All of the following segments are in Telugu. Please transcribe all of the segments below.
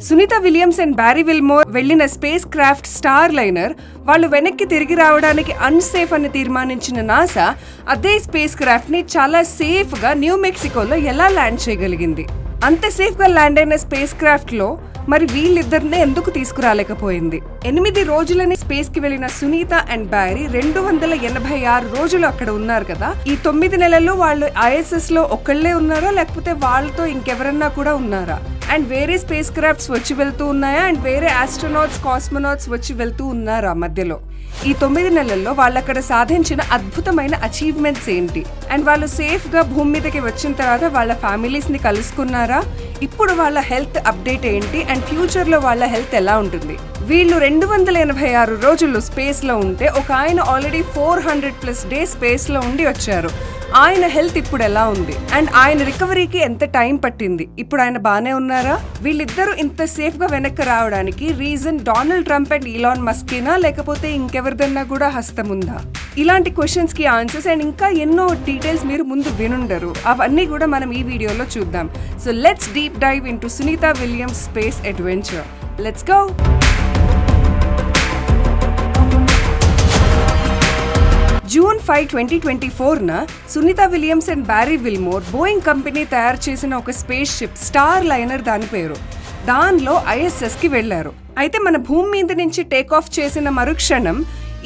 Sunita Williams and Barry Wilmore వెళ్ళిన స్పేస్ క్రాఫ్ట్ స్టార్ లైనర్ వాళ్ళు వెనక్కి తిరిగి రావడానికి అన్సేఫ్ అని తీర్మానించిన నాసా అదే స్పేస్ క్రాఫ్ట్ని చాలా సేఫ్గా న్యూ మెక్సికోలో ఎలా ల్యాండ్ చేయగలిగింది? అంత సేఫ్గా ల్యాండ్ అయిన స్పేస్ క్రాఫ్ట్లో మరి వీళ్ళిద్దరినే ఎందుకు తీసుకురాలేకపోయింది? ఎనిమిది రోజులని స్పేస్కి వెళ్ళిన సునీత అండ్ బ్యారీ రెండు వందల ఎనభై ఆరు రోజులు అక్కడ ఉన్నారు కదా? ఈ తొమ్మిది నెలల్లో వాళ్ళు ఐఎస్ఎస్లో ఒక్కళ్ళే ఉన్నారా? లేకపోతే వాళ్ళతో ఇంకెవరన్నా కూడా ఉన్నారా? అండ్ వేరే స్పేస్ క్రాఫ్ట్స్ వచ్చి వెళ్తూ ఉన్నాయా? అండ్ వేరే ఆస్ట్రోనాట్స్ కాస్మోనాట్స్ వచ్చి వెళ్తూ ఉన్నారా మధ్యలో? ఈ తొమ్మిది నెలల్లో వాళ్ళు అక్కడ సాధించిన అద్భుతమైన అచీవ్మెంట్స్ ఏంటి? అండ్ వాళ్ళు సేఫ్గా భూమి మీదకి వచ్చిన తర్వాత వాళ్ళ ఫ్యామిలీస్ని కలుసుకున్నారా? ఇప్పుడు వాళ్ళ హెల్త్ అప్డేట్ ఏంటి? అండ్ ఫ్యూచర్లో వాళ్ళ హెల్త్ ఎలా ఉంటుంది? వీళ్ళు రెండు వందల ఎనభై ఆరు రోజులు స్పేస్లో ఉంటే ఒక ఆయన already four hundred plus day స్పేస్లో ఉండి వచ్చారు. ఆయన హెల్త్ ఇప్పుడు ఎలా ఉంది? అండ్ ఆయన రికవరీకి ఎంత టైం పట్టింది? ఇప్పుడు ఆయన బాగానే ఉన్నారా? వీళ్ళిద్దరూ ఇంత సేఫ్గా వెనక్కి రావడానికి reason Donald Trump and Elon మస్కేనా? లేకపోతే ఇంకెవరిదన్నా కూడా హస్తం ఉందా ఇలాంటి క్వశ్చన్స్కి ఆన్సర్స్ అండ్ ఇంకా ఎన్నో డీటెయిల్స్ మీరు ముందు వినుండరు. అవన్నీ కూడా మనం ఈ వీడియోలో చూద్దాం. So let's deep dive into Sunita Williams space adventure. Let's go! Five twenty twenty ఫోర్న Sunita Williams and Barry Wilmore Boeing company తయారు చేసిన ఒక స్పేస్ షిప్ స్టార్ లైనర్ దాని పేరు. దానిలో ఐఎస్ఎస్కి వెళ్ళారు అయితే మన భూమి మీద నుంచి టేక్ ఆఫ్ చేసిన మరుక్షణం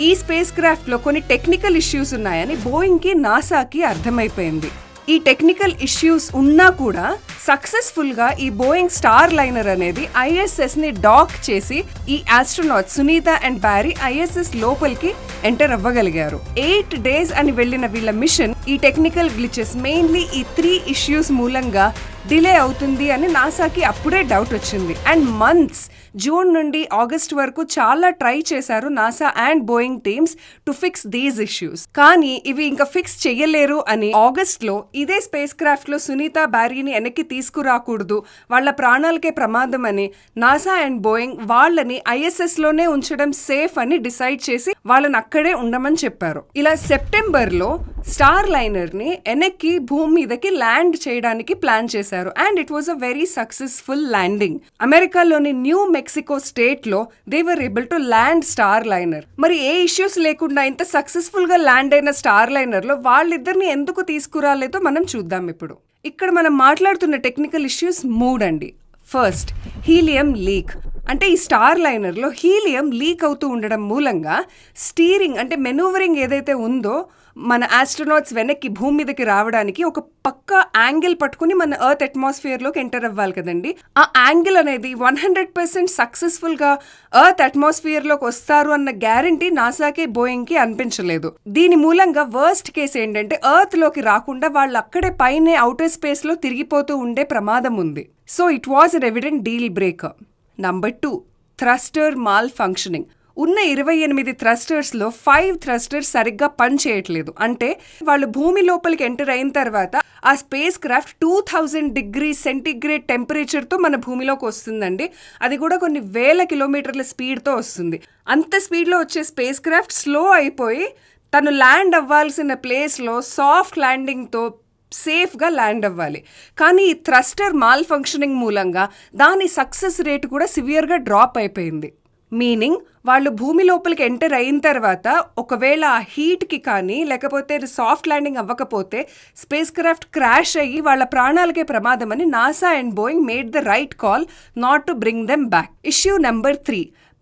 ఈ స్పేస్ క్రాఫ్ట్లో కొన్ని టెక్నికల్ ఇష్యూస్ ఉన్నాయని బోయింగ్కి నాసాకి అర్థమైపోయింది. ఈ టెక్నికల్ ఇష్యూస్ ఉన్నా కూడా సక్సెస్ఫుల్గా ఈ బోయింగ్ స్టార్ లైనర్ అనేది ఐఎస్ఎస్ని డాక్ చేసి ఈ astronaut Sunita and Barry ISS లోపలికి ఎంటర్ అవ్వగలిగారు. ఎయిట్ డేస్ అని వెళ్ళిన వీళ్ళ మిషన్ ఈ టెక్నికల్ గ్లిచెస్ మెయిన్లీ ఈ త్రీ ఇష్యూస్ మూలంగా డిలే అవుతుంది అని నాసాకి అప్పుడే డౌట్ వచ్చింది. అండ్ మంత్స్ జూన్ నుండి ఆగస్ట్ వరకు చాలా ట్రై చేశారు NASA and Boeing teams to fix these issues. కానీ ఇవి ఇంకా ఫిక్స్ చేయలేరు అని ఆగస్ట్లో ఇదే స్పేస్ క్రాఫ్ట్లో సునీత బ్యారీని వెనక్కి తీసుకురాకూడదు వాళ్ళ ప్రాణాలకే ప్రమాదం అని నాసా అండ్ బోయింగ్ వాళ్ళని ఐఎస్ఎస్లోనే ఉంచడం సేఫ్ అని డిసైడ్ చేసి వాళ్ళని అక్కడే ఉండమని చెప్పారు. ఇలా సెప్టెంబర్లో స్టార్ లైనర్ని వెనక్కి భూమి మీదకి ల్యాండ్ చేయడానికి ప్లాన్ చేశారు. And it was a very successful landing అమెరికాలోని న్యూ మెక్సికో స్టేట్లో they were able to land Starliner మరి ఏ ఇష్యూస్ లేకుండా ఇంత సక్సెస్ఫుల్గా ల్యాండ్ అయిన స్టార్ లైనర్లో వాళ్ళిద్దరిని ఎందుకు తీసుకురాలేదో మనం చూద్దాం ఇప్పుడు. ఇక్కడ మనం మాట్లాడుతున్న టెక్నికల్ ఇష్యూస్ మూడండి ఫస్ట్ హీలియం లీక్ అంటే ఈ స్టార్ లైనర్లో హీలియం లీక్ అవుతూ ఉండడం మూలంగా స్టీరింగ్ అంటే మెనూవరింగ్ ఏదైతే ఉందో మన ఆస్ట్రోనాట్స్ వెనక్కి భూమి మీదకి రావడానికి ఒక పక్క యాంగిల్ పట్టుకుని మన ఎర్త్ అట్మాస్ఫియర్లోకి ఎంటర్ అవ్వాలి కదండి. ఆ యాంగిల్ అనేది వన్ హండ్రెడ్ పర్సెంట్ సక్సెస్ఫుల్గా ఎర్త్ అట్మాస్ఫియర్లోకి వస్తారు అన్న గ్యారంటీ నాసాకే బోయింగ్కి అనిపించలేదు. దీని మూలంగా వర్స్ట్ కేసు ఏంటంటే ఎర్త్లోకి రాకుండా వాళ్ళు అక్కడే పైనే అవుటర్ స్పేస్లో తిరిగిపోతూ ఉండే ప్రమాదం ఉంది. So it was an evident deal breaker number two thruster malfunctioning ఉన్న ఇరవై ఎనిమిది థ్రస్టర్స్లో ఫైవ్ థ్రస్టర్స్ సరిగ్గా పని చేయట్లేదు. అంటే వాళ్ళు భూమి లోపలికి ఎంటర్ అయిన తర్వాత ఆ spacecraft two thousand degree centigrade టెంపరేచర్తో మన భూమిలోకి వస్తుందండి. అది కూడా కొన్ని వేల కిలోమీటర్ల స్పీడ్తో వస్తుంది. అంత స్పీడ్లో వచ్చే స్పేస్ క్రాఫ్ట్ స్లో అయిపోయి తను ల్యాండ్ అవ్వాల్సిన ప్లేస్లో సాఫ్ట్ ల్యాండింగ్తో సేఫ్గా ల్యాండ్ అవ్వాలి. కానీ ఈ థ్రస్టర్ మాల్ ఫంక్షనింగ్ మూలంగా దాని సక్సెస్ రేట్ కూడా సివియర్గా డ్రాప్ అయిపోయింది. మీనింగ్ వాళ్ళు భూమి లోపలికి ఎంటర్ అయిన తర్వాత ఒకవేళ ఆ హీట్కి కానీ లేకపోతే సాఫ్ట్ ల్యాండింగ్ అవ్వకపోతే స్పేస్ క్రాఫ్ట్ క్రాష్ అయ్యి వాళ్ళ ప్రాణాలకే ప్రమాదం అని NASA and Boeing made the right call not to bring them back issue number three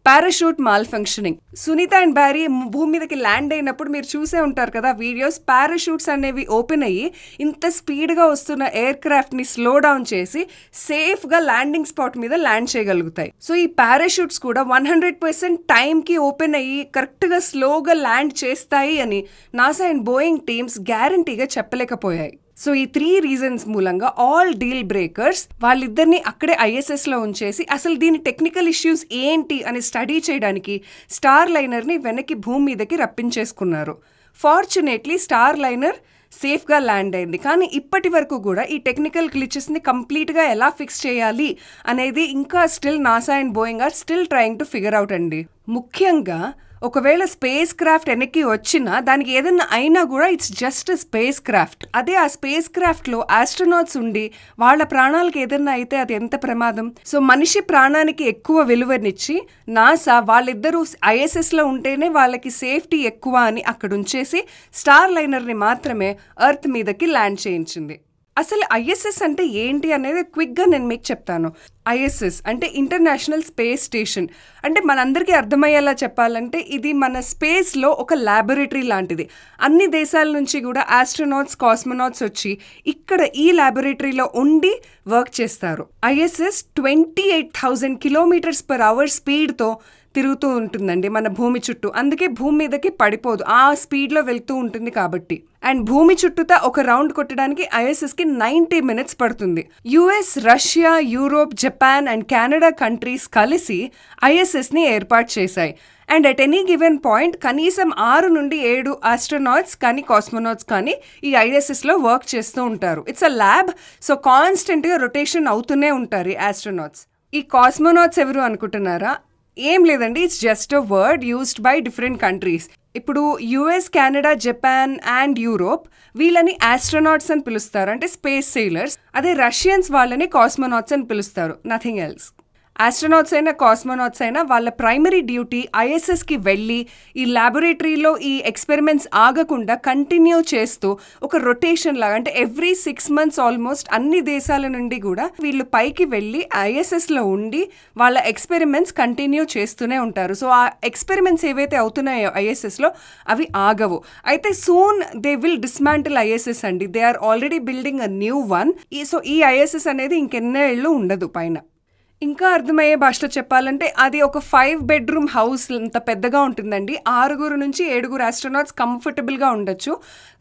parachute malfunctioning Sunita and Barry భూమి మీదకి ల్యాండ్ అయినప్పుడు మీరు చూసే ఉంటారు కదా వీడియోస్. పారాషూట్స్ అనేవి ఓపెన్ అయ్యి ఇంత స్పీడ్గా వస్తున్న ఎయిర్ క్రాఫ్ట్ని స్లో డౌన్ చేసి సేఫ్గా ల్యాండింగ్ స్పాట్ మీద ల్యాండ్ చేయగలుగుతాయి. సో ఈ పారాషూట్స్ కూడా వన్ హండ్రెడ్ పర్సెంట్ టైంకి ఓపెన్ అయ్యి కరెక్ట్గా స్లోగా ల్యాండ్ చేస్తాయి అని నాసా అండ్ బోయింగ్ టీమ్స్ గ్యారంటీగా చెప్పలేకపోయాయి. సో ఈ త్రీ రీజన్స్ మూలంగా ఆల్ డీల్ బ్రేకర్స్ వాళ్ళిద్దరిని అక్కడే ఐఎస్ఎస్లో ఉంచేసి అసలు దీని టెక్నికల్ ఇష్యూస్ ఏంటి అని స్టడీ చేయడానికి స్టార్ లైనర్ని వెనక్కి భూమి మీదకి రప్పించేసుకున్నారు. ఫార్చునేట్లీ స్టార్ లైనర్ సేఫ్గా ల్యాండ్ అయింది. కానీ ఇప్పటి వరకు కూడా ఈ టెక్నికల్ గ్లిచెస్ని కంప్లీట్గా ఎలా ఫిక్స్ చేయాలి అనేది ఇంకా still NASA and Boeing are still trying to figure out అండి. ముఖ్యంగా ఒకవేళ స్పేస్ క్రాఫ్ట్ వెనక్కి వచ్చినా దానికి ఏదైనా అయినా కూడా ఇట్స్ జస్ట్ స్పేస్ క్రాఫ్ట్ అదే ఆ స్పేస్ క్రాఫ్ట్లో ఆస్ట్రోనాట్స్ ఉండి వాళ్ళ ప్రాణాలకు ఏదైనా అయితే అది ఎంత ప్రమాదం? సో మనిషి ప్రాణానికి ఎక్కువ విలువనిచ్చి నాసా వాళ్ళిద్దరూ ఐఎస్ఎస్లో ఉంటేనే వాళ్ళకి సేఫ్టీ ఎక్కువ అని అక్కడ ఉంచేసి స్టార్ లైనర్ని మాత్రమే ఎర్త్ మీదకి ల్యాండ్ చేయించింది. అసలు ఐఎస్ఎస్ అంటే ఏంటి అనేది క్విక్గా నేను మీకు చెప్తాను. ఐఎస్ఎస్ అంటే ఇంటర్నేషనల్ స్పేస్ స్టేషన్. అంటే మనందరికీ అర్థమయ్యేలా చెప్పాలంటే ఇది మన స్పేస్లో ఒక ల్యాబొరేటరీ లాంటిది. అన్ని దేశాల నుంచి కూడా ఆస్ట్రోనాట్స్ కాస్మోనాట్స్ వచ్చి ఇక్కడ ఈ ల్యాబొరేటరీలో ఉండి వర్క్ చేస్తారు. ISS twenty eight thousand kilometers per hour స్పీడ్తో తిరుగుతూ ఉంటుందండి మన భూమి చుట్టూ. అందుకే భూమి మీదకి పడిపోదు. ఆ స్పీడ్లో వెళ్తూ ఉంటుంది కాబట్టి. అండ్ భూమి చుట్టూతా ఒక రౌండ్ కొట్టడానికి ఐఎస్ఎస్కి నైంటీ మినిట్స్ పడుతుంది. US Russia Europe Japan and Canada countries కలిసి ఐఎస్ఎస్ని ఏర్పాటు చేశాయి. And at any given point కనీసం ఆరు నుండి ఏడు ఆస్ట్రోనాట్స్ కానీ కాస్మోనాట్స్ కానీ ఈ ఐఎస్ఎస్లో వర్క్ చేస్తూ ఉంటారు. ఇట్స్ అ ల్యాబ్ సో కాన్స్టెంట్గా రొటేషన్ అవుతూనే ఉంటారు ఈ ఆస్ట్రోనాట్స్. ఈ కాస్మోనాట్స్ ఎవరు అనుకుంటున్నారా? ఏం లేదండి it's just a word used by different countries ఇప్పుడు US Canada Japan and Europe వీళ్ళని ఆస్ట్రోనాట్స్ అని పిలుస్తారు అంటే స్పేస్ సెయిలర్స్ అదే రష్యన్స్ వాళ్ళని కాస్మోనాట్స్ అని పిలుస్తారు నథింగ్ ఎల్స్ ఆస్ట్రోనాట్స్ అయినా కాస్మోనాట్స్ అయినా వాళ్ళ ప్రైమరీ డ్యూటీ ఐఎస్ఎస్కి వెళ్ళి ఈ ల్యాబొరేటరీలో ఈ ఎక్స్పెరిమెంట్స్ ఆగకుండా కంటిన్యూ చేస్తూ ఒక రొటేషన్ లాగా అంటే ఎవ్రీ సిక్స్ మంత్స్ ఆల్మోస్ట్ అన్ని దేశాల నుండి కూడా వీళ్ళు పైకి వెళ్ళి ఐఎస్ఎస్లో ఉండి వాళ్ళ ఎక్స్పెరిమెంట్స్ కంటిన్యూ చేస్తూనే ఉంటారు. సో ఆ ఎక్స్పెరిమెంట్స్ ఏవైతే అవుతున్నాయో ఐఎస్ఎస్లో అవి ఆగవు. అయితే soon they will dismantle ISS అండి. They are already building a new one ఈ సో ఈ ఐఎస్ఎస్ అనేది ఇంకెన్నేళ్ళు ఉండదు పైన. ఇంకా అర్థమయ్యే భాషలో చెప్పాలంటే అది ఒక ఫైవ్ బెడ్రూమ్ హౌస్ అంత పెద్దగా ఉంటుందండి. ఆరుగురు నుంచి ఏడుగురు ఆస్ట్రోనాట్స్ కంఫర్టబుల్గా ఉండొచ్చు.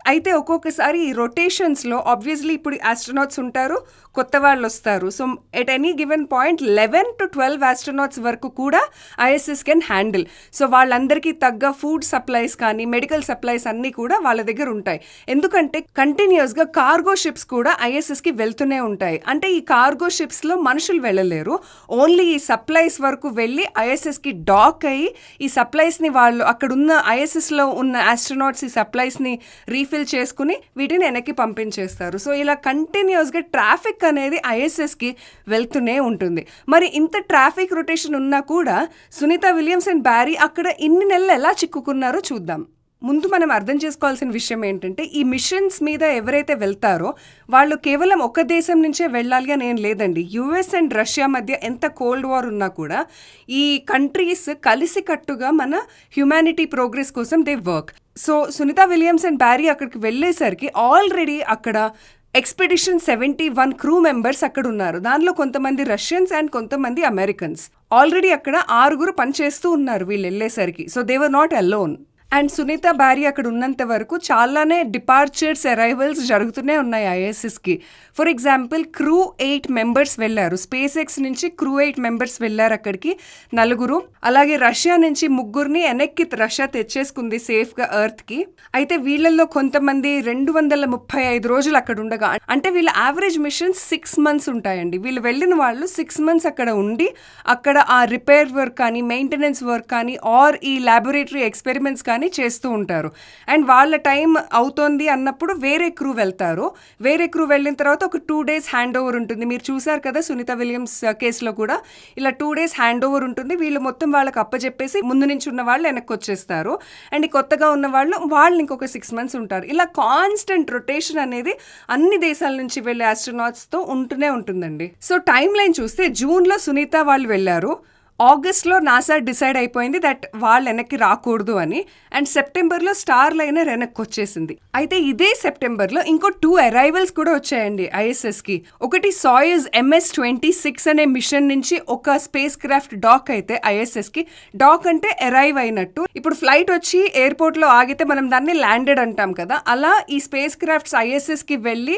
అయితే ఒక్కొక్కసారి ఈ రొటేషన్స్లో ఆబ్వియస్లీ ఇప్పుడు ఆస్ట్రోనాట్స్ ఉంటారు కొత్త వాళ్ళు వస్తారు so at any given point eleven to twelve astronauts వరకు కూడా ఐఎస్ఎస్ కెన్ హ్యాండిల్ సో వాళ్ళందరికీ తగ్గ ఫుడ్ సప్లైస్ కానీ మెడికల్ సప్లైస్ అన్నీ కూడా వాళ్ళ దగ్గర ఉంటాయి. ఎందుకంటే కంటిన్యూస్గా కార్గో షిప్స్ కూడా ఐఎస్ఎస్కి వెళ్తూనే ఉంటాయి. అంటే ఈ కార్గో షిప్స్లో మనుషులు వెళ్ళలేరు. ఓన్లీ ఈ సప్లైస్ వరకు వెళ్ళి ఐఎస్ఎస్కి డాక్ అయ్యి ఈ సప్లైస్ని వాళ్ళు అక్కడున్న ఐఎస్ఎస్లో ఉన్న ఆస్ట్రోనాట్స్ ఈ సప్లైస్ని రీఫిల్ చేసుకుని వీటిని వెనక్కి పంపించేస్తారు. సో ఇలా కంటిన్యూస్గా ట్రాఫిక్ అనేది ఐఎస్ఎస్కి వెళ్తూనే ఉంటుంది. మరి ఇంత ట్రాఫిక్ రొటేషన్ ఉన్నా కూడా సునీత విలియమ్స్ అండ్ బ్యారీ అక్కడ ఇన్ని నెలలు ఎలా చిక్కుకున్నారో చూద్దాం. ముందు మనం అర్థం చేసుకోవాల్సిన విషయం ఏంటంటే ఈ మిషన్స్ మీద ఎవరైతే వెళ్తారో వాళ్ళు కేవలం ఒక దేశం నుంచే వెళ్ళాలి అని ఏం లేదండి. యుఎస్ అండ్ రష్యా మధ్య ఎంత కోల్డ్ వార్ ఉన్నా కూడా ఈ కంట్రీస్ కలిసికట్టుగా మన హ్యుమానిటీ ప్రోగ్రెస్ కోసం they work so Sunita Williams and Barry అక్కడికి వెళ్ళేసరికి ఆల్రెడీ అక్కడ expedition seventy one crew members అక్కడ ఉన్నారు. దానిలో కొంతమంది రష్యన్స్ అండ్ కొంతమంది అమెరికన్స్ ఆల్రెడీ అక్కడ ఆరుగురు పనిచేస్తూ ఉన్నారు వీళ్ళు వెళ్ళేసరికి. So they were not alone and Sunita Barry అక్కడ ఉన్నంత వరకు చాలానే డిపార్చర్స్ అరైవల్స్ జరుగుతూనే ఉన్నాయి ఐఎస్ఎస్కి for example crew eight members వెళ్ళారు. స్పేస్ ఎక్స్ నుంచి క్రూ ఎయిట్ మెంబర్స్ వెళ్ళారు అక్కడికి నలుగురు. అలాగే రష్యా నుంచి ముగ్గురిని వెనక్కి రష్యా తెచ్చేసుకుంది సేఫ్గా ఎర్త్కి అయితే వీళ్ళల్లో కొంతమంది రెండు వందల ముప్పై ఐదు రోజులు అక్కడ ఉండగా అంటే వీళ్ళ యావరేజ్ మిషన్స్ సిక్స్ మంత్స్ ఉంటాయండి. వీళ్ళు వెళ్ళిన వాళ్ళు సిక్స్ మంత్స్ అక్కడ ఉండి అక్కడ ఆ రిపేర్ వర్క్ కానీ మెయింటెనెన్స్ వర్క్ కానీ ఆర్ ఈ ల్యాబొరేటరీ ఎక్స్పెరిమెంట్స్ కానీ చేస్తూ ఉంటారు. అండ్ వాళ్ళ టైం అవుతోంది అన్నప్పుడు వేరే క్రూ వెళ్తారు. వేరే క్రూ వెళ్ళిన తర్వాత ఒక టూ డేస్ హ్యాండ్ ఓవర్ ఉంటుంది. మీరు చూసారు కదా సునీత విలియమ్స్ కేసులో uh, కూడా. ఇలా టూ డేస్ హ్యాండ్ ఓవర్ ఉంటుంది. వీళ్ళు మొత్తం వాళ్ళకి అప్పచెప్పేసి ముందు నుంచి ఉన్న వాళ్ళు వెనక్కి వచ్చేస్తారు. అండ్ కొత్తగా ఉన్న వాళ్ళు వాళ్ళు ఇంకొక సిక్స్ మంత్స్ ఉంటారు. ఇలా కాన్స్టెంట్ రొటేషన్ అనేది అన్ని దేశాల నుంచి వెళ్ళే ఆస్ట్రోనాట్స్తో ఉంటూనే ఉంటుందండి. సో టైం లైన్ చూస్తే జూన్లో సునీత వాళ్ళు వెళ్ళారు. ఆగస్ట్లో నాసా డిసైడ్ అయిపోయింది దట్ వాళ్ళు వెనక్కి రాకూడదు అని. అండ్ సెప్టెంబర్లో స్టార్ లైనర్ వెనక్కి వచ్చేసింది. అయితే ఇదే సెప్టెంబర్లో ఇంకో టూ అరైవల్స్ కూడా వచ్చాయండి ఐఎస్ఎస్కి ఒకటి సాయజ్ ఎంఎస్ ట్వంటీ సిక్స్ అనే మిషన్ నుంచి ఒక స్పేస్ క్రాఫ్ట్ డాక్ అయితే ఐఎస్ఎస్కి డాక్ అంటే అరైవ్ అయినట్టు. ఇప్పుడు ఫ్లైట్ వచ్చి ఎయిర్పోర్ట్లో ఆగితే మనం దాన్ని ల్యాండెడ్ అంటాం కదా. అలా ఈ స్పేస్ క్రాఫ్ట్స్ ఐఎస్ఎస్కి వెళ్ళి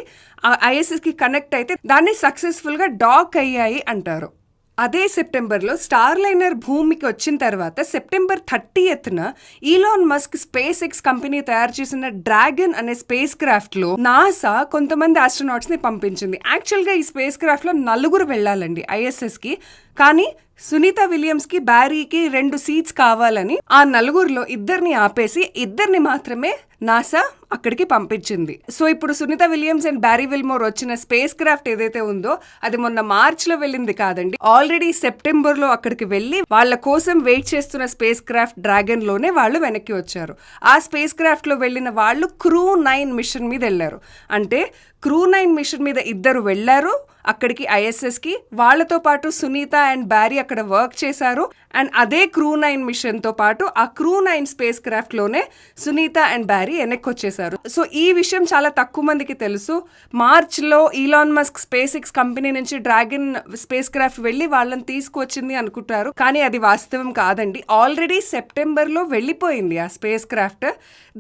ఐఎస్ఎస్కి కనెక్ట్ అయితే దాన్ని సక్సెస్ఫుల్గా డాక్ అయ్యాయి అంటారు. అదే సెప్టెంబర్లో స్టార్ లైనర్ భూమికి వచ్చిన తర్వాత సెప్టెంబర్ థర్టీ ఎత్న Elon Musk SpaceX company తయారు చేసిన డ్రాగన్ అనే స్పేస్ క్రాఫ్ట్లో నాసా కొంతమంది ఆస్ట్రోనాట్స్ని పంపించింది. యాక్చువల్గా ఈ స్పేస్ క్రాఫ్ట్లో నలుగురు వెళ్ళాలండి ఐఎస్ఎస్కి కానీ సునీత విలియమ్స్కి బ్యారీకి రెండు సీట్స్ కావాలని ఆ నలుగురిలో ఇద్దరిని ఆపేసి ఇద్దరిని మాత్రమే నాసా అక్కడికి పంపించింది. సో ఇప్పుడు Sunita Williams and Barry Wilmore వచ్చిన స్పేస్ క్రాఫ్ట్ ఏదైతే ఉందో అది మొన్న మార్చ్లో వెళ్ళింది కాదండి. ఆల్రెడీ సెప్టెంబర్లో అక్కడికి వెళ్ళి వాళ్ళ కోసం వెయిట్ చేస్తున్న స్పేస్ క్రాఫ్ట్ డ్రాగన్లోనే వాళ్ళు వెనక్కి వచ్చారు. ఆ స్పేస్ క్రాఫ్ట్లో వెళ్ళిన వాళ్ళు క్రూ నైన్ మిషన్ మీద వెళ్ళారు. అంటే క్రూ నైన్ మిషన్ మీద ఇద్దరు వెళ్ళారు అక్కడికి ఐఎస్ఎస్కి. వాళ్ళతో పాటు సునీత అండ్ బ్యారీ అక్కడ వర్క్ చేశారు. అండ్ అదే క్రూ నైన్ మిషన్తో పాటు ఆ క్రూ నైన్ స్పేస్ క్రాఫ్ట్లోనే సునీత అండ్ బ్యారీ వెనక్కి వచ్చేసారు సో ఈ విషయం చాలా తక్కువ మందికి తెలుసు. మార్చ్లో Elon Musk SpaceX company నుంచి డ్రాగన్ స్పేస్ క్రాఫ్ట్ వెళ్ళి వాళ్ళని తీసుకొచ్చింది అనుకుంటారు. కానీ అది వాస్తవం కాదండి. ఆల్రెడీ సెప్టెంబర్లో వెళ్ళిపోయింది ఆ స్పేస్ క్రాఫ్ట్.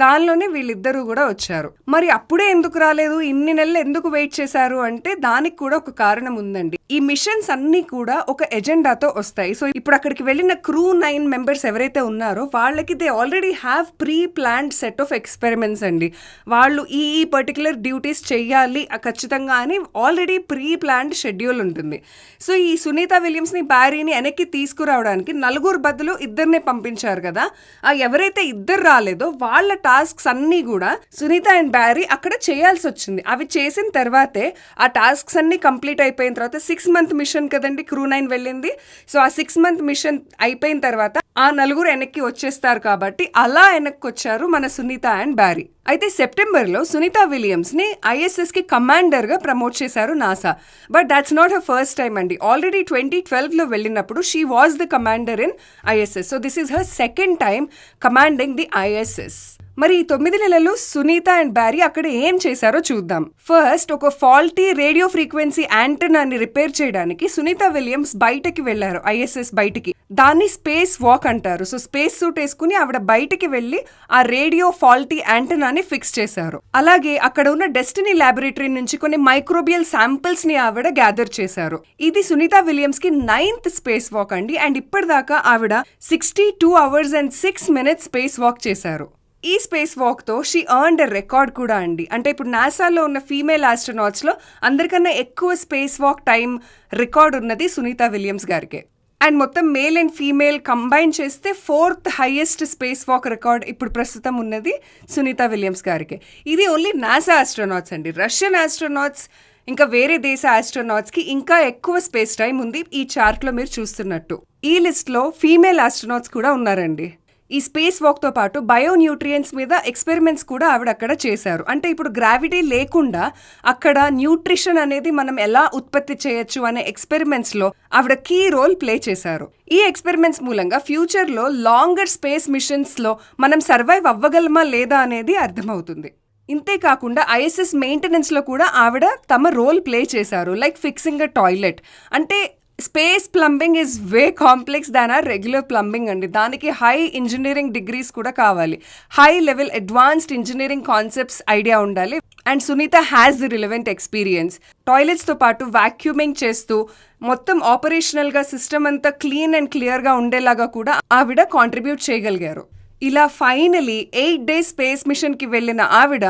దానిలోనే వీళ్ళిద్దరూ కూడా వచ్చారు. మరి అప్పుడే ఎందుకు రాలేదు? ఇన్ని నెలలు ఎందుకు వెయిట్ చేశారు? అంటే దానికి కూడా ఒక కారణం ఉందండి. ఈ మిషన్స్ అన్ని కూడా ఒక ఎజెండాతో వస్తాయి. సో ఇప్పుడు అక్కడికి వెళ్ళిన క్రూ నైన్ మెంబర్స్ ఎవరైతే ఉన్నారో వాళ్ళకి they already have preplanned set of experiments అండి. వాళ్ళు ఈ ఈ పర్టికులర్ డ్యూటీస్ చెయ్యాలి ఆ ఖచ్చితంగా అని ఆల్రెడీ ప్రీ ప్లాన్డ్ షెడ్యూల్ ఉంటుంది. సో ఈ సునీత విలియమ్స్ని బ్యారీని వెనక్కి తీసుకురావడానికి నలుగురు బదులు ఇద్దరినే పంపించారు కదా. ఆ ఎవరైతే ఇద్దరు రాలేదో వాళ్ళ టాస్క్స్ అన్నీ కూడా సునీత అండ్ బ్యారీ అక్కడ చేయాల్సి వచ్చింది. అవి చేసిన తర్వాతే ఆ టాస్క్స్ అన్నీ కంప్లీట్ అయిపోయిన తర్వాత సిక్స్ మంత్ మిషన్ కదండి క్రూ నైన్ వెళ్ళింది. సో ఆ సిక్స్ మంత్ మిషన్ అయిపోయిన తర్వాత ఆ నలుగురు వెనక్కి వచ్చేస్తారు కాబట్టి అలా వెనక్కి వచ్చారు మన సునీత అండ్ బ్యారీ. అయితే సెప్టెంబర్లో సునీత విలియమ్స్ని ఐఎస్ఎస్కి కమాండర్గా ప్రమోట్ చేశారు NASA. But that's not her first time అండి. ఆల్రెడీ ట్వంటీ ట్వెల్వ్లో వెళ్ళినప్పుడు she was the commander in ISS. So this is her second time commanding the ISS. మరి ఈ తొమ్మిది నెలలు సునీత అండ్ బ్యారీ అక్కడ ఏం చేశారో చూద్దాం. ఫస్ట్ ఒక ఫాల్టీ రేడియో ఫ్రీక్వెన్సీ యాంటనాని రిపేర్ చేయడానికి సునీత విలియమ్స్ బయటకి వెళ్ళారు ఐఎస్ఎస్ బయటికి. దాన్ని స్పేస్ వాక్ అంటారు. సో స్పేస్ సూట్ వేసుకుని ఆవిడ బయటికి వెళ్ళి ఆ రేడియో ఫాల్టీ యాంటనాని ఫిక్స్ చేశారు. అలాగే అక్కడ ఉన్న డెస్టినీ ల్యాబొరేటరీ నుంచి కొన్ని మైక్రోబియల్ శాంపిల్స్ని ఆవిడ గ్యాదర్ చేశారు. ఇది సునీత విలియమ్స్కి నైన్త్ స్పేస్ వాక్ అండి. అండ్ ఇప్పటిదాకా ఆవిడ sixty two hours and six minutes spacewalk చేశారు. ఈ స్పేస్ వాక్తో షీ అర్న్డ్ రికార్డ్ కూడా అండి. అంటే ఇప్పుడు నాసాలో ఉన్న ఫీమేల్ ఆస్ట్రోనాట్స్లో అందరికన్నా ఎక్కువ స్పేస్ వాక్ టైం రికార్డ్ ఉన్నది సునీత విలియమ్స్ గారికి. అండ్ మొత్తం మేల్ అండ్ ఫీమేల్ కంబైన్ చేస్తే fourth highest spacewalk record ఇప్పుడు ప్రస్తుతం ఉన్నది సునీత విలియమ్స్ గారికి. ఇది ఓన్లీ నాసా ఆస్ట్రోనాట్స్ అండి. రష్యన్ ఆస్ట్రోనాట్స్ ఇంకా వేరే దేశ ఆస్ట్రోనాట్స్కి ఇంకా ఎక్కువ స్పేస్ టైం ఉంది ఈ చార్ట్లో మీరు చూస్తున్నట్టు. ఈ లిస్ట్లో ఫీమేల్ ఆస్ట్రోనాట్స్ కూడా ఉన్నారండి. ఈ స్పేస్ వాక్తో పాటు బయో న్యూట్రియంట్స్ మీద ఎక్స్పెరిమెంట్స్ కూడా ఆవిడ అక్కడ చేశారు. అంటే ఇప్పుడు గ్రావిటీ లేకుండా అక్కడ న్యూట్రిషన్ అనేది మనం ఎలా ఉత్పత్తి చేయొచ్చు అనే ఎక్స్పెరిమెంట్స్లో ఆవిడ కీ రోల్ ప్లే చేశారు. ఈ ఎక్స్పెరిమెంట్స్ మూలంగా ఫ్యూచర్లో లాంగర్ స్పేస్ మిషన్స్లో మనం సర్వైవ్ అవ్వగలమా లేదా అనేది అర్థమవుతుంది. ఇంతే కాకుండా ఐఎస్ఎస్ మెయింటెనెన్స్లో కూడా ఆవిడ తమ రోల్ ప్లే చేశారు. Like fixing a toilet. అంటే space plumbing is way complex than our regular plumbing అండి. దానికి హై ఇంజనీరింగ్ డిగ్రీస్ కూడా కావాలి. High level advanced engineering concepts idea ఉండాలి. And Sunita has the relevant experience టాయిలెట్స్తో పాటు వాక్యూమింగ్ చేస్తూ మొత్తం ఆపరేషనల్గా సిస్టమ్ అంతా క్లీన్ అండ్ క్లియర్గా ఉండేలాగా కూడా ఆవిడ కాంట్రిబ్యూట్ చేయగలిగారు. ఇలా ఫైనలీ ఎయిట్ డేస్ స్పేస్ మిషన్కి వెళ్ళిన ఆవిడ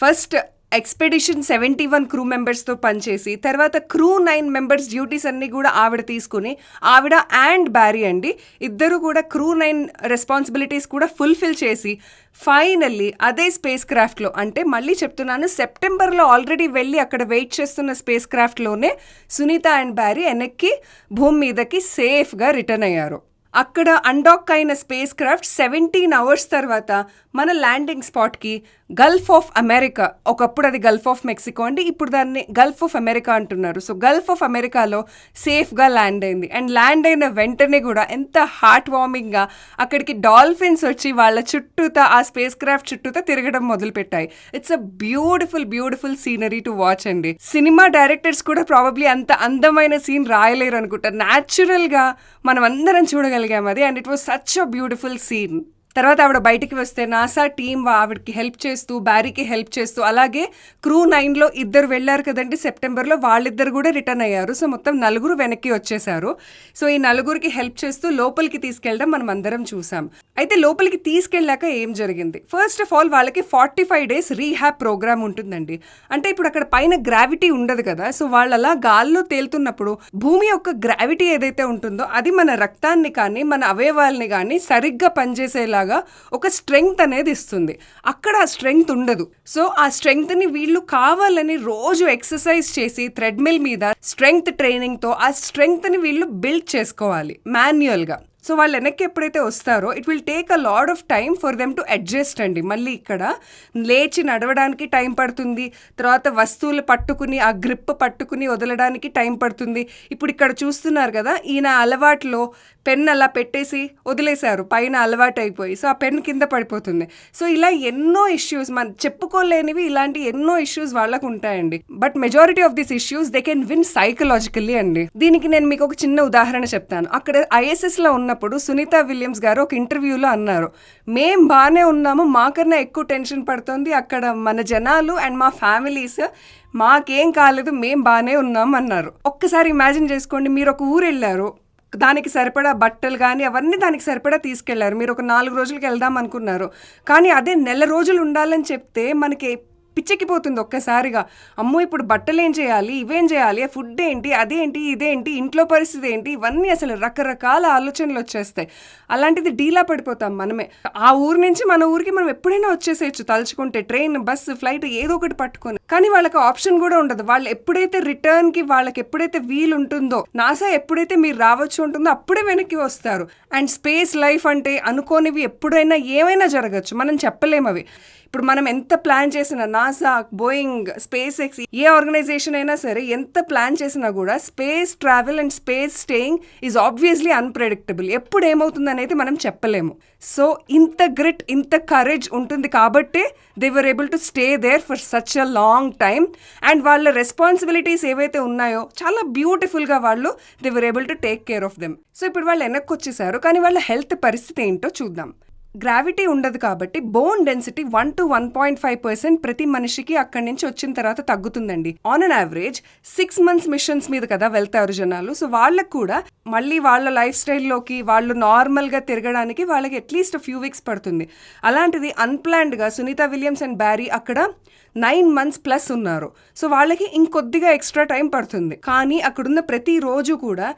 first expedition seventy one crew మెంబర్స్తో పనిచేసి తర్వాత క్రూ నైన్ మెంబర్స్ డ్యూటీస్ అన్ని కూడా ఆవిడ తీసుకుని ఆవిడ అండ్ బ్యారీ అండి ఇద్దరు కూడా క్రూ నైన్ రెస్పాన్సిబిలిటీస్ కూడా ఫుల్ఫిల్ చేసి ఫైనల్లీ అదే స్పేస్ క్రాఫ్ట్లో అంటే మళ్ళీ చెప్తున్నాను సెప్టెంబర్లో ఆల్రెడీ వెళ్ళి అక్కడ వెయిట్ చేస్తున్న స్పేస్ క్రాఫ్ట్లోనే సునీత అండ్ బ్యారీ వెనక్కి భూమి మీదకి సేఫ్గా రిటర్న్ అయ్యారు. అక్కడ అన్డాక్ అయిన స్పేస్ క్రాఫ్ట్ సెవెంటీన్ అవర్స్ తర్వాత మన ల్యాండింగ్ స్పాట్కి గల్ఫ్ ఆఫ్ అమెరికా ఒకప్పుడు అది గల్ఫ్ ఆఫ్ మెక్సికో అండి. ఇప్పుడు దాన్ని గల్ఫ్ ఆఫ్ అమెరికా అంటున్నారు. సో గల్ఫ్ ఆఫ్ అమెరికాలో సేఫ్గా ల్యాండ్ అయింది. అండ్ ల్యాండ్ అయిన వెంటనే కూడా ఎంత హార్ట్ వార్మింగ్గా అక్కడికి డాల్ఫిన్స్ వచ్చి వాళ్ళ చుట్టూతా ఆ స్పేస్ క్రాఫ్ట్ చుట్టూతా తిరగడం మొదలుపెట్టాయి. It's a beautiful beautiful scenery to watch అండి. సినిమా డైరెక్టర్స్ కూడా ప్రాబబ్లీ అంత అందమైన సీన్ రాయలేరు అనుకుంటా న్యాచురల్గా మనం అందరం చూడగలిగాం అది. And it was such a beautiful scene తర్వాత ఆవిడ బయటికి వస్తే నాసా టీం ఆవిడకి హెల్ప్ చేస్తూ బ్యారీకి హెల్ప్ చేస్తూ అలాగే క్రూ నైన్లో ఇద్దరు వెళ్ళారు కదండి సెప్టెంబర్లో వాళ్ళిద్దరు కూడా రిటర్న్ అయ్యారు. సో మొత్తం నలుగురు వెనక్కి వచ్చేసారు సో ఈ నలుగురికి హెల్ప్ చేస్తూ లోపలికి తీసుకెళ్ళడం మనం అందరం చూసాం. అయితే లోపలికి తీసుకెళ్ళాక ఏం జరిగింది? ఫస్ట్ ఆఫ్ ఆల్ వాళ్ళకి forty five days rehab program ఉంటుందండి. అంటే ఇప్పుడు అక్కడ పైన గ్రావిటీ ఉండదు కదా. సో వాళ్ళు అలా గాల్లో తేలుతున్నప్పుడు భూమి యొక్క గ్రావిటీ ఏదైతే ఉంటుందో అది మన రక్తాన్ని కానీ మన అవయవాల్ని కానీ సరిగ్గా లాగా ఒక స్ట్రెంగ్త్ అనేది ఇస్తుంది. అక్కడ ఆ స్ట్రెంగ్త్ ఉండదు. సో ఆ స్ట్రెంగ్త్ని వీళ్ళు కావాలని రోజు ఎక్సర్సైజ్ చేసి థ్రెడ్మిల్ మీద స్ట్రెంగ్త్ ట్రైనింగ్తో ఆ స్ట్రెంగ్త్ని వీళ్ళు బిల్డ్ చేసుకోవాలి. మాన్యువల్గా. సో వాళ్ళు వెనక్కి ఎప్పుడైతే వస్తారో it will take a lot of time for them to adjust అండి. మళ్ళీ ఇక్కడ లేచి నడవడానికి టైం పడుతుంది తర్వాత వస్తువులు పట్టుకుని ఆ గ్రిప్ పట్టుకుని వదలడానికి టైం పడుతుంది. ఇప్పుడు ఇక్కడ చూస్తున్నారు కదా ఈయన అలవాట్లో పెన్ అలా పెట్టేసి వదిలేశారు పైన అలవాటు అయిపోయి. సో ఆ పెన్ కింద పడిపోతుంది. సో ఇలా ఎన్నో ఇష్యూస్ మన చెప్పుకోలేనివి ఇలాంటి ఎన్నో ఇష్యూస్ వాళ్ళకు ఉంటాయండి. But majority of this issues they can win psychologically అండి. దీనికి నేను మీకు ఒక చిన్న ఉదాహరణ చెప్తాను. అక్కడ ఐఎస్ఎస్లో ఉన్న ఉన్నప్పుడు సునీత విలియమ్స్ గారు ఒక ఇంటర్వ్యూలో అన్నారు మేం బాగానే ఉన్నాము మాకన్నా ఎక్కువ టెన్షన్ పడుతుంది అక్కడ మన జనాలు అండ్ మా ఫ్యామిలీస్ మాకేం కాలేదు మేం బాగానే ఉన్నాం అన్నారు. ఒక్కసారి ఇమాజిన్ చేసుకోండి మీరు ఒక ఊరు వెళ్ళారు దానికి సరిపడా బట్టలు కానీ అవన్నీ దానికి సరిపడా తీసుకెళ్ళారు మీరు ఒక నాలుగు రోజులకి వెళ్దాం అనుకున్నారు. కానీ అదే నెల రోజులు ఉండాలని చెప్తే మనకి పిచ్చెక్కిపోతుంది ఒక్కసారిగా. అమ్మో ఇప్పుడు బట్టలు ఏం చేయాలి? ఇవేం చేయాలి? ఫుడ్ ఏంటి? అదేంటి? ఇదేంటి? ఇంట్లో పరిస్థితి ఏంటి? ఇవన్నీ అసలు రకరకాల ఆలోచనలు వచ్చేస్తాయి. అలాంటిది డీలా పడిపోతాం మనమే. ఆ ఊరు నుంచి మన ఊరికి మనం ఎప్పుడైనా వచ్చేసేయచ్చు. తలుచుకుంటే ట్రైన్ బస్సు ఫ్లైట్ ఏదో ఒకటి పట్టుకొని. కానీ వాళ్ళకి ఆప్షన్ కూడా ఉండదు. వాళ్ళు ఎప్పుడైతే రిటర్న్కి వాళ్ళకి ఎప్పుడైతే వీలు ఉంటుందో నాసా ఎప్పుడైతే మీరు రావచ్చు ఉంటుందో అప్పుడే వెనక్కి వస్తారు. అండ్ స్పేస్ లైఫ్ అంటే అనుకోనివి ఎప్పుడైనా ఏమైనా జరగచ్చు. మనం చెప్పలేము అవి ఇప్పుడు మనం ఎంత ప్లాన్ చేసినా నాసా బోయింగ్ స్పేస్ ఎక్స్ ఏ ఆర్గనైజేషన్ అయినా సరే ఎంత ప్లాన్ చేసినా కూడా space travel and space staying is obviously unpredictable. ఎప్పుడు ఏమవుతుంది అనేది మనం చెప్పలేము. సో ఇంత గ్రిట్ ఇంత కరేజ్ ఉంటుంది కాబట్టే they were able to stay there for such a long time. And వాళ్ళ రెస్పాన్సిబిలిటీస్ ఏవైతే ఉన్నాయో చాలా బ్యూటిఫుల్గా వాళ్ళు they were able to take care of them. So ఇప్పుడు వాళ్ళు వెనక్కి వచ్చేసారు. కానీ వాళ్ళ హెల్త్ పరిస్థితి ఏంటో చూద్దాం. గ్రావిటీ ఉండదు కాబట్టి bone density one to one point five percent ప్రతి మనిషికి అక్కడి నుంచి వచ్చిన తర్వాత తగ్గుతుందండి. On an average six months missions మీద కదా వెళ్తారు జనాలు. సో వాళ్ళకు కూడా మళ్ళీ వాళ్ళ లైఫ్ స్టైల్లోకి వాళ్ళు నార్మల్గా తిరగడానికి వాళ్ళకి అట్లీస్ట్ ఫ్యూ వీక్స్ పడుతుంది. అలాంటిది అన్ప్లాన్డ్గా సునీత విలియమ్స్ అండ్ బ్యారీ అక్కడ నైన్ మంత్స్ ప్లస్ ఉన్నారు. సో వాళ్ళకి ఇంకొద్దిగా ఎక్స్ట్రా టైం పడుతుంది. కానీ అక్కడున్న ప్రతి రోజు కూడా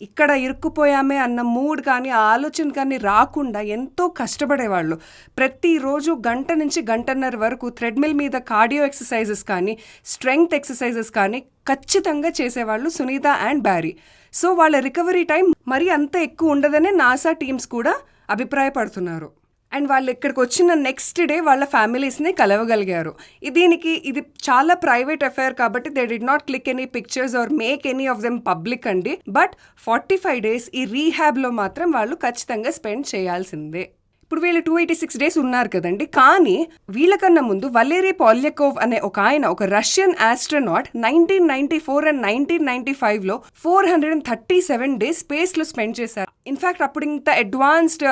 ఇక్కడ ఇరుక్కుపోయామే అన్న మూడ్ కానీ ఆలోచన కానీ రాకుండా ఎంతో కష్టపడేవాళ్ళు. ప్రతిరోజు గంట నుంచి గంటన్నర వరకు థ్రెడ్మిల్ మీద కార్డియో ఎక్సర్సైజెస్ కానీ స్ట్రెంగ్త్ ఎక్సర్సైజెస్ కానీ ఖచ్చితంగా చేసేవాళ్ళు సునీత అండ్ బ్యారీ సో వాళ్ళ రికవరీ టైం మరీ అంత ఎక్కువ ఉండదనే నాసా టీమ్స్ కూడా అభిప్రాయపడుతున్నారు. అండ్ వాళ్ళు ఇక్కడికి వచ్చిన నెక్స్ట్ డే వాళ్ళ ఫ్యామిలీస్ని కలవగలిగారు. దీనికి ఇది చాలా ప్రైవేట్ అఫైర్ కాబట్టి they did not click any pictures or make any of them public అండి. బట్ ఫార్టీ ఫైవ్ డేస్ ఈ రీహ్యాబ్లో మాత్రం వాళ్ళు ఖచ్చితంగా స్పెండ్ చేయాల్సిందే. ఇప్పుడు వీళ్ళు టూ ఎయిటీ సిక్స్ డేస్ ఉన్నారు కదండి. కానీ వీళ్ళకన్నా ముందు వలేరీ పాల్యకోవ్ అనే ఒక ఆయన ఒక Russian astronaut nineteen ninety four and nineteen ninety ఫైవ్లో four hundred and thirty seven days స్పేస్లో స్పెండ్ చేశారు. ఇన్ఫాక్ట్ అప్పుడు ఇంత అడ్వాన్స్డ్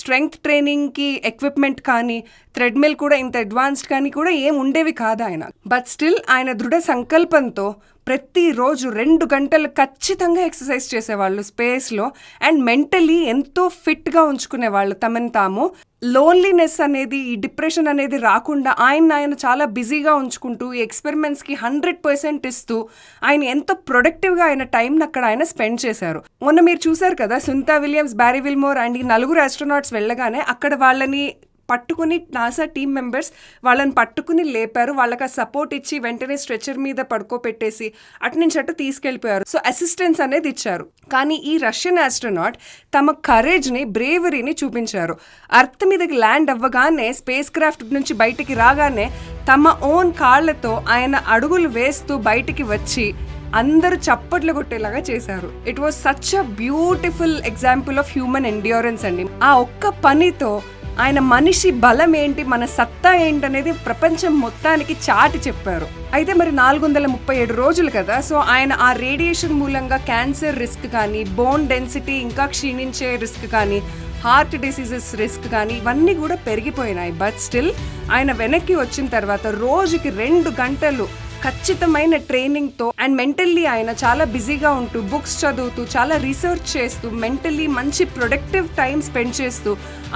స్ట్రెంగ్త్ ట్రైనింగ్కి ఎక్విప్మెంట్ కానీ థ్రెడ్మిల్ కూడా ఇంత అడ్వాన్స్డ్ కానీ కూడా ఏం ఉండేవి కాదు ఆయన. బట్ స్టిల్ ఆయన దృఢ సంకల్పంతో ప్రతిరోజు రెండు గంటలు ఖచ్చితంగా ఎక్సర్సైజ్ చేసేవాళ్ళు స్పేస్లో అండ్ మెంటలీ ఎంతో ఫిట్గా ఉంచుకునేవాళ్ళు తమని తాము. లోన్లీనెస్ అనేది ఈ డిప్రెషన్ అనేది రాకుండా ఆయన ఆయన చాలా బిజీగా ఉంచుకుంటూ ఈ ఎక్స్పెరిమెంట్స్కి హండ్రెడ్ పర్సెంట్ ఇస్తూ ఆయన ఎంతో ప్రొడక్టివ్గా ఆయన టైంని అక్కడ ఆయన స్పెండ్ చేశారు. మొన్న మీరు చూసారు కదా Sunita Williams Barry Wilmore and ఈ నలుగురు ఆస్ట్రోనాట్స్ వెళ్ళగానే అక్కడ వాళ్ళని పట్టుకుని నాసా టీం మెంబర్స్ వాళ్ళని పట్టుకుని లేపారు. వాళ్ళకి ఆ సపోర్ట్ ఇచ్చి వెంటనే స్ట్రెచర్ మీద పడుకోపెట్టేసి అటు నుంచి అటు తీసుకెళ్ళిపోయారు. సో అసిస్టెన్స్ అనేది ఇచ్చారు. కానీ ఈ రష్యన్ ఆస్ట్రోనాట్ తమ కరేజ్ని బ్రేవరీని చూపించారు. అర్త్ మీదకి ల్యాండ్ అవ్వగానే స్పేస్ క్రాఫ్ట్ నుంచి బయటికి రాగానే తమ ఓన్ కాళ్ళతో ఆయన అడుగులు వేస్తూ బయటికి వచ్చి అందరూ చప్పట్లు కొట్టేలాగా చేశారు. It was such a beautiful example of human endurance అండి. ఆ ఒక్క పనితో ఆయన మనిషి బలం ఏంటి మన సత్తా ఏంటనేది ప్రపంచం మొత్తానికి చాటి చెప్పారు. అయితే మరి నాలుగు వందల ముప్పై ఏడు రోజులు కదా సో ఆయన ఆ రేడియేషన్ మూలంగా క్యాన్సర్ రిస్క్ కానీ బోన్ డెన్సిటీ ఇంకా క్షీణించే రిస్క్ కానీ హార్ట్ డిసీజెస్ రిస్క్ కానీ ఇవన్నీ కూడా పెరిగిపోయినాయి. బట్ స్టిల్ ఆయన వెనక్కి వచ్చిన తర్వాత రోజుకి రెండు గంటలు ఖచ్చితమైన ట్రైనింగ్తో అండ్ మెంటల్లీ ఆయన చాలా బిజీగా ఉంటూ బుక్స్ చదువుతూ చాలా రీసెర్చ్ చేస్తూ మెంటల్లీ మంచి ప్రొడక్టివ్ టైం స్పెండ్ చేస్తూ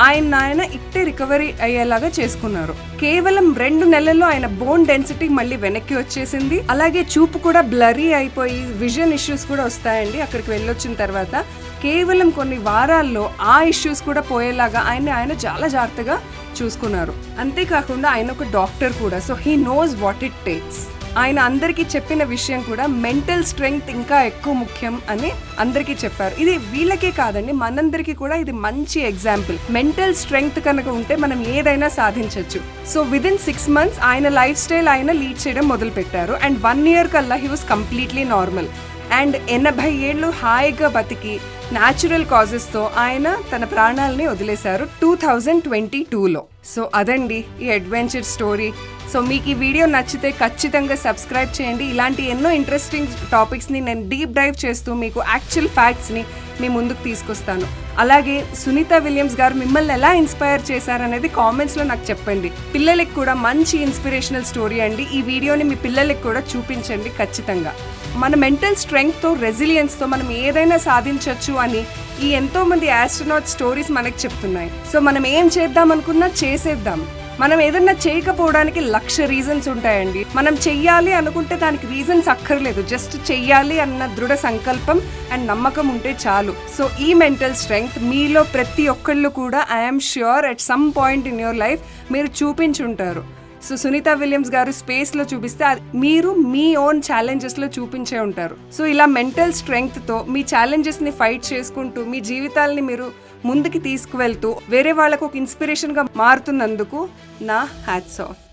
ఆయన ఆయన ఇట్టే రికవరీ అయ్యేలాగా చేసుకున్నారు. కేవలం రెండు నెలల్లో ఆయన బోన్ డెన్సిటీ మళ్ళీ వెనక్కి వచ్చేసింది. అలాగే చూపు కూడా బ్లరీ అయిపోయి విజన్ ఇష్యూస్ కూడా వస్తాయండి అక్కడికి వెళ్ళొచ్చిన తర్వాత. కేవలం కొన్ని వారాల్లో ఆ ఇష్యూస్ కూడా పోయేలాగా ఆయన ఆయన చాలా జాగ్రత్తగా చూసుకున్నారు. అంతేకాకుండా ఆయన ఒక డాక్టర్ కూడా so he knows what it takes ఆయన అందరికీ చెప్పిన విషయం కూడా మెంటల్ స్ట్రెంగ్త్ ఇంకా ఎక్కువ ముఖ్యం అని అందరికీ చెప్పారు. ఇది వీళ్ళకే కాదండి మనందరికీ కూడా ఇది మంచి ఎగ్జాంపుల్. మెంటల్ స్ట్రెంగ్త్ కనుక ఉంటే మనం ఏదైనా సాధించవచ్చు so with in six months ఆయన లైఫ్ స్టైల్ ఆయన లీడ్ చేయడం మొదలు పెట్టారు అండ్ వన్ ఇయర్ కల్లా he was completely normal and ఎనభై ఏళ్ళు హాయిగా బతికి న్యాచురల్ కాజెస్తో ఆయన తన ప్రాణాలని వదిలేశారు. టూ థౌజండ్ ట్వంటీ టూలో సో అదండి ఈ అడ్వెంచర్ స్టోరీ సో మీకు ఈ వీడియో నచ్చితే ఖచ్చితంగా సబ్స్క్రైబ్ చేయండి. ఇలాంటి ఎన్నో ఇంట్రెస్టింగ్ టాపిక్స్ని నేను డీప్ డైవ్ చేస్తూ మీకు యాక్చువల్ ఫ్యాక్ట్స్ని మీ ముందుకు తీసుకొస్తాను. అలాగే సునీత విలియమ్స్ గారు మిమ్మల్ని ఎలా ఇన్స్పైర్ చేశారనేది కామెంట్స్లో నాకు చెప్పండి. పిల్లలకి కూడా మంచి ఇన్స్పిరేషనల్ స్టోరీ అండి. ఈ వీడియోని మీ పిల్లలకి కూడా చూపించండి ఖచ్చితంగా. మన మెంటల్ స్ట్రెంగ్త్తో రెసిలియన్స్తో మనం ఏదైనా సాధించవచ్చు అని ఈ ఎంతోమంది ఆస్ట్రోనాట్ స్టోరీస్ మనకి చెప్తున్నాయి. సో మనం ఏం చేద్దాం అనుకున్నా చేసేద్దాం. మనం ఏదన్నా చేయకపోవడానికి లక్ష రీజన్స్ ఉంటాయండి. మనం చెయ్యాలి అనుకుంటే దానికి రీజన్స్ అక్కర్లేదు. జస్ట్ చెయ్యాలి అన్న దృఢ సంకల్పం అండ్ నమ్మకం ఉంటే చాలు. సో ఈ మెంటల్ స్ట్రెంగ్త్ మీలో ప్రతి ఒక్కళ్ళు కూడా I'm sure at some point in your life మీరు చూపించుంటారు. సో సునీత విలియమ్స్ గారు స్పేస్లో చూపిస్తే మీరు మీ ఓన్ ఛాలెంజెస్లో చూపించే ఉంటారు. సో ఇలా మెంటల్ స్ట్రెంగ్త్తో మీ ఛాలెంజెస్ని ఫైట్ చేసుకుంటూ మీ జీవితాల్ని మీరు ముందుకి తీసుకువెళ్తూ వేరే వాళ్ళకు ఒక ఇన్స్పిరేషన్గా మారుతున్నందుకు నా హ్యాట్స్ ఆఫ్